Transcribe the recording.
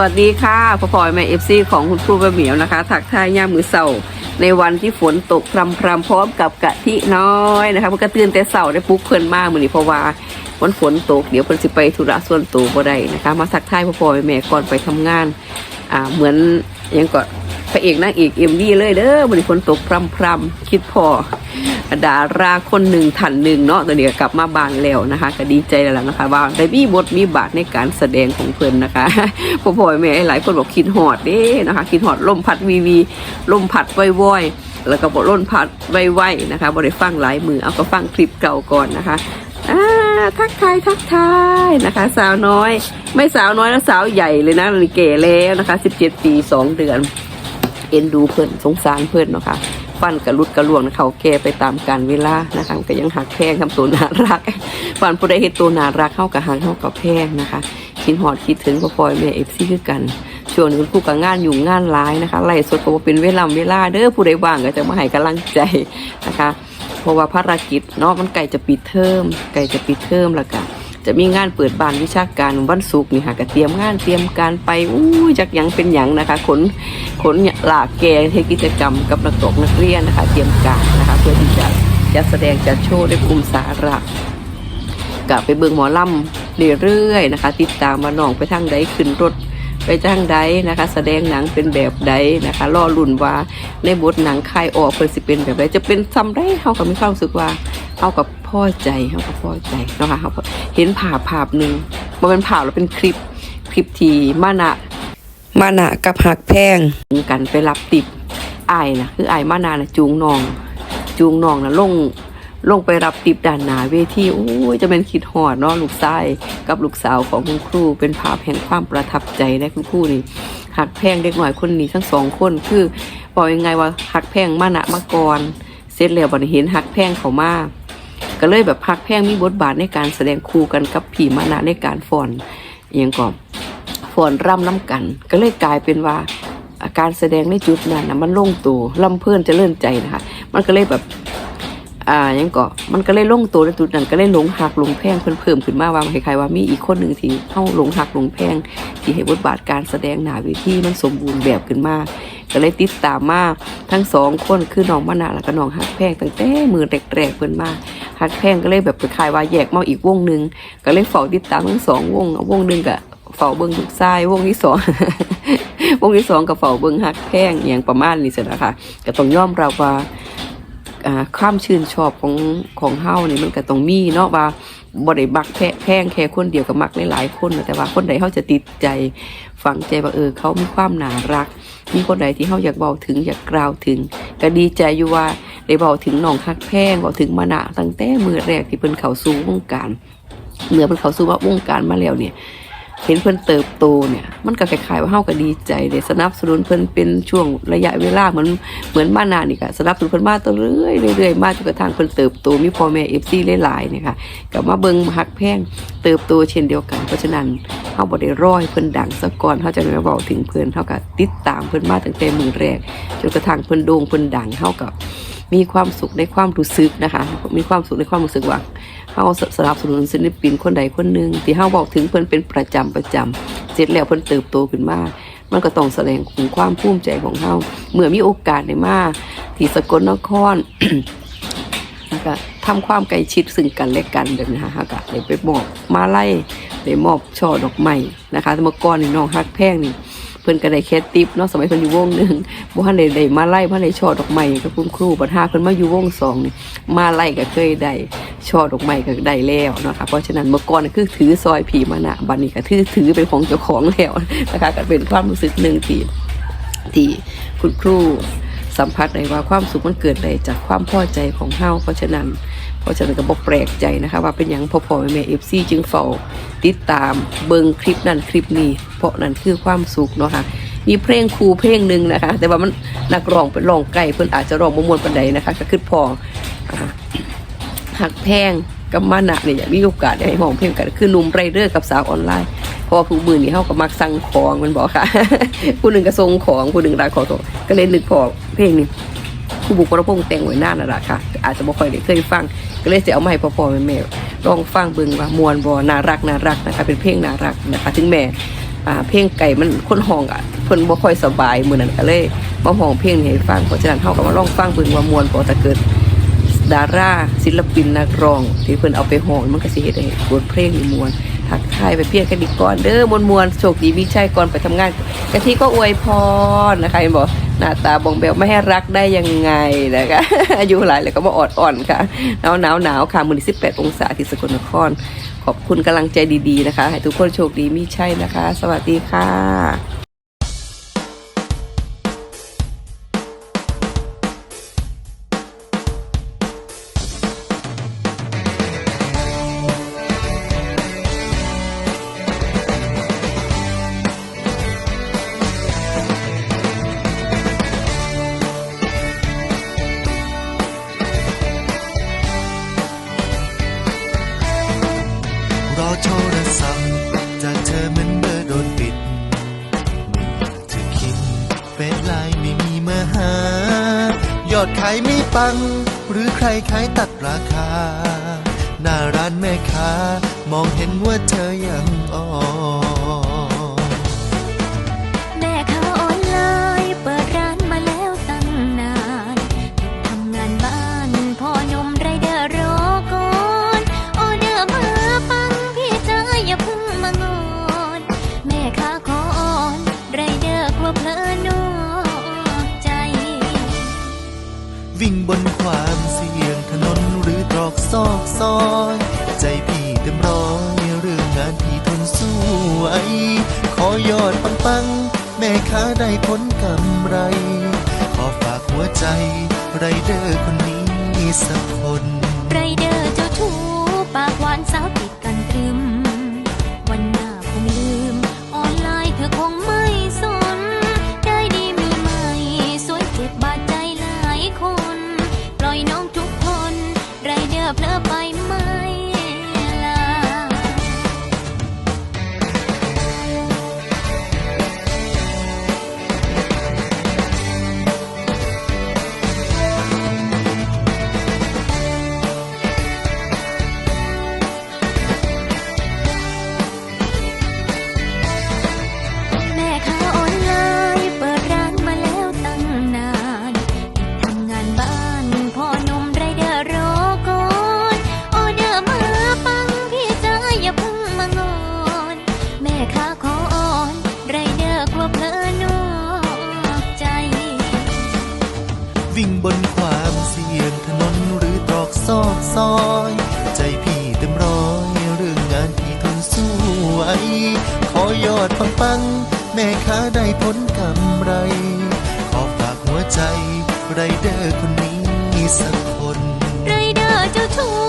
วัสดีค่ะพ่อพลอยแม่เอฟซีของคุณครูประเหมียวนะคะ ถักทายย่ามือเสาร์ในวันที่ฝนตกพรำพรำพร้อมกับกะทิน้อยนะคะมันก็ตื่นแต่เสาร์ได้ปุ๊กเพิ่นมากมือนี้เพราะว่าวันฝนตกเดี๋ยวเพิ่นสิไปธุระส่วนตัวบ่ได้นะคะ มาทักทายพ่อพลอยแม่ก่อนไปทำงาน อ่าเหมือนยังก็พระเอกนางเอกเอ็มดีเลยเด้อมันฝนตกพรำพรำคิดพอ ดาราคนหนึ่งทันหนึ่งเนาะตอนนี้กลับมาบ้านแล้วนะคะ ก็ดีใจแล้วนะคะ ว่าได้มีบทมีบาทในการแสดงของเพิ่อนนะคะพ่อพ่อแม่หลายคนบอกคิดหอดเด้นะคะ คิดหอดลมพัดวีวีลมพัดไวๆแล้วก็บอกลมพัดไวๆนะคะบริฟังหลายมือเอาก็ฟังคลิปเก่าก่อนนะคะทักทายทักทายนะคะ สาวน้อย ไม่สาวน้อยแล้วสาวใหญ่เลยนะนี่เก๋แล้วนะคะ 17 ปี 2 เดือน เอ็นดูเพื่อนสงสารเพื่อนเนาะค่ะ ฟันกระลุดกระลวงนะเขาแก่ไปตามการเวลานะคะก็ยังหักแพงทำตัวน่ารักฟันผู้ใดเห็นตัวน่ารักเข้ากับหักเข้ากับแพงนะคะคิดหอดคิดถึงพ่อพลอยแม่เอฟซีคือกันช่วงนี้คุณครูกับงานอยู่งานร้ายนะคะไล่สดก็เป็นเวลาเวลาเด้อผู้ใดว่างก็จะมาให้กำลังใจนะคะ เพราะว่าภารกิจเนาะมันใกล้จะปิดเทอมใกล้จะปิดเทอมแล้วก็ จะมีงานเปิดบานวิชาการวันศุกร์นี่ค่ะก็เตรียมงานเตรียมการไปอู้ยจากยังเป็นอยังนะคะขนขนหลากแกให้กิจกรรมกับนักตกนักเรียนนะคะ เตรียมการนะคะ เพื่อที่จะจะแสดงจะโชว์ในกลุ่มสาระกับไปเบิ่งหมอลำเรื่อยๆนะคะ ติดตามมาน้องไปทางใดขึ้นรถ ไปจ้างใดนะคะ แสดงหนังเป็นแบบใดนะคะล่อลุ่นว่าในบทหนังคายออกเพิ่นสิเป็นแบบใดจะเป็นซ้ำได้เฮาก็มีความรู้สึกว่าเฮากับพ่อใจเฮากับพ่อใจเนาะค่ะเฮาเห็นภาพภาพหนึ่งมันเป็นภาพแล้วเป็นคลิปคลิปที่มานะมานะกับหักแพงกันไปรับติดอายนะคืออายมานานะจูงน้อง จูงน้องนะลง ลงไปรับติบด้านหนาเวทีโอ้ยจะเป็นคิดหอดเนาะลูกชายกับลูกสาวของคุณครู เป็นภาพแห่งความประทับใจในคุณครูนี่หักแพงเด็กหน่อยคนนี้ทั้งสองคนคือบอกยังไงว่าหักแพงมานะมาก่อนเสร็จแล้วบันเห็นหักแพงเขามาก็เลยแบบหักแพงมีบทบาทในการแสดงคู่กันกับผีมานะในการฟอนอย่างก่อนฟอนร่ำน้ำกัน ก็เลยกลายเป็นว่าอาการแสดงในจุดนั้นนะมันลงตัวลำเพื่อนจะเลื่อนใจนะคะ มันก็เลยแบบ อ่ายังก็มันก็เลยลงตัวในจุดนั้นก็เลยหลงหักหลงแพงเพิ่มเพิ่มขึ้นมาว่าคล้ายๆว่ามีอีกคนหนึ่งที่เข้าหลงหักหลงแพงที่ให้บทบาทการแสดงหนาเวิธีมันสมบูรณ์แบบขึ้นมาก็เลยติดตามมาทั้งสองคนคือน้องมะนาวแล้วก็น้องหักแพงตั้งแต่มือแรกๆเพิ่นมาหักแพงก็เลยแบบคล้ายๆว่าแยกมาอีกวงหนึ่งก็เลยเฝ้าติดตามทั้งสองวงวงหนึ่งก็เฝ้าเบิ่งลูกชายวงที่สองวงที่สองก็เฝ้าเบิ่งหักแพงอย่างประมาณนี้เสินะคะก็ต้องยอมรับว่า ความชื่นชอบของของเฮานี่มันก็ต้องมีเนาะว่าบ่ได้มักแค่แพงแค่คนเดียวกับมักหลายๆคนแต่ว่าคนใดเฮาจะติดใจฝังใจว่าเออเขามีความน่ารัก มีคนใดที่เฮาอยากเว้าถึงอยากกล่าวถึง ก็ดีใจอยู่ว่าได้เว้าถึงน้องฮักแพงเว้าถึงมานะตั้งแต่มือแรกที่เพิ่นเข้าสู่วงการเมื่อเพิ่นเข้าสู่าวงการมาแล้วเนี่ย เห็นเพิ่นเติบโตเนี่ย มันก็คล้ายๆว่าเฮาก็ดีใจได้สนับสนุนเพิ่นเป็นช่วงระยะเวลาเหมือนเหมือนมานานนี่ก็สนับสนุนเพิ่นมาต่อเรื่อยเรื่อยมาจนกระทั่งเพิ่นเติบโตมีพ่อแม่ FC หลายๆเนี่ยค่ะก็มาเบิ่งฮักแพงเติบโตเช่นเดียวกัน เพราะฉะนั้นเฮาบ่ได้ร้อให้เพิ่นดังซะก่อนเฮาจะมาเว้าถึงเพิ่นเฮาก็ติดตามเพิ่นมาตั้งแต่มือแรกจนกระทั่งเพิ่นโด่งเพิ่นดังเฮาก็มีความสุขในความรู้สึกนะคะ มีความสุขในความรู้สึกว่า เฮาสนับสนุนศิลปินคนใดคนหนึ่งที่เฮาบอกถึงเพิ่นเป็นประจำประจำเสร็จแล้วเพิ่นเติบโตขึ้นมามันก็ต้องแสดงถึงความภูมิใจของเฮาเมื่อมีโอกาสได้มาที่สกลนครแล้วก็ทำความใกล้ชิดซึ่งกันและกันแบบนี้นะคะก็ได้ไปมอบมาไล่ได้มอบช่อดอกไม้นะคะต่เมื่อก่อนนี่น้องฮักแพงนี่เพิ่นก็ได้แค่ติปเนาะสมัยเพิ่นอยู่วงหนึ่งบ่ทันได้ได้มาไล่บ่ทันได้ช่อดอกไม้กับคุณครูบัดหาเพิ่นมาอยู่วงสองนี่มาไล่ก็เคยได้ ช่อดอกไม้ก็ได้แล้วนะคะเพราะฉะนั้นเมื่อก่อนคือถือซอยผีมานะบัดนี้ก็ถือถือเป็นของเจ้าของแล้วนะคะก็เป็นความรู้สึกหนึ่งที่ที่คุณครูสัมผัสได้ว่าความสุขมันเกิดได้จากความพอใจของเฮาเพราะฉะนั้นเพราะฉะนั้นก็บอกแปลกใจนะคะ ว่าเป็นอย่างพ่อพ่อแม่เอฟซีจึงเฝ้าติดตามเบิงคลิปนั้นคลิปนี้ เพราะนั่นคือความสุขเนาะค่ะมีเพลงครูเพลงหนึ่งนะคะ แต่ว่ามันนักร้องเป็นร้องไกลเพิ่อนอาจจะร้องมวนปานใดนะคะ ก็คือพออ่า หักแพงกับมานะเนี่ยอยากมีโอกาสได้ให้ห้องเพลงกันคือหนุ่มไรเดอร์กับสาวออนไลน์พราะว่าผู้มือนี่เขาก็มักสั่งของมันบอกค่ะ ผู้หนึ่งก็ส่งของผู้หนึ่งรักของตัวก็เลยนึกพอเพลงนี้ผู้บุกประพงแต่งไว้นานน่ะละค่ะ อาจจะบ่ค่อยได้เคยฟัง ก็เลยจะเอามาให้พ่อๆแม่ลองฟังเบิ่งว่ามวนบ่น่ารักน่ารักนะคะเป็นเพลงน่ารักนะคะถึงแม่เพลงไก่มันคนห้องอะเพิ่นบ่ค่อยสบายมื้อนั้นก็เลยมาห้องเพลงให้ฟังเพราะฉะนั้นเฮาก็มาลองฟังเบิ่งว่ามวนบ่ถ้าเกิด ดาราศิลปินนักร้อง ที่เพิ่นเอาไปห้องมันก็สิเฮ็ดให้บทเพลงมวนทักทายไปเพียงกันดีก่อนเด้อมวนมวนโชคดีมีชัยก่อนไปทำงานกะทิก็อวยพรนะคะเห็นบอกหน้าตาบองเบลไม่ให้รักได้ยังไงนะคะอายุหลายแล้วก็มาอดอ่อนค่ะหนาวหนาวหนาวค่ะมือนี้18 องศาที่สกลนคร ขอบคุณกำลังใจดีๆนะคะ ให้ทุกคนโชคดีมีชัยนะคะ สวัสดีค่ะ อดขายไม่ปัง หรือใครขายตัดราคา หน้าร้านแม่ค้ามองเห็นว่าเธอยังอ่อน ซอย ใจพี่เต็มร้อยเรื่องงานพี่ทนสู้ไหวขอยอดปังปังๆแม่ค้าได้ผลกำไร ขอฝากหัวใจไรเดอร์คนนี้สักคน บนความเสี่ยงถนนหรือตรอกซอกซอย ใจพี่เต็มร้อยเรื่องงานพี่ทนสู้ไหวขอยอดปังปังแม่ค้าได้ผลกำไร ขอฝากหัวใจไรเดอร์คนนี้สักคนไรเดอร์เจ้าชู้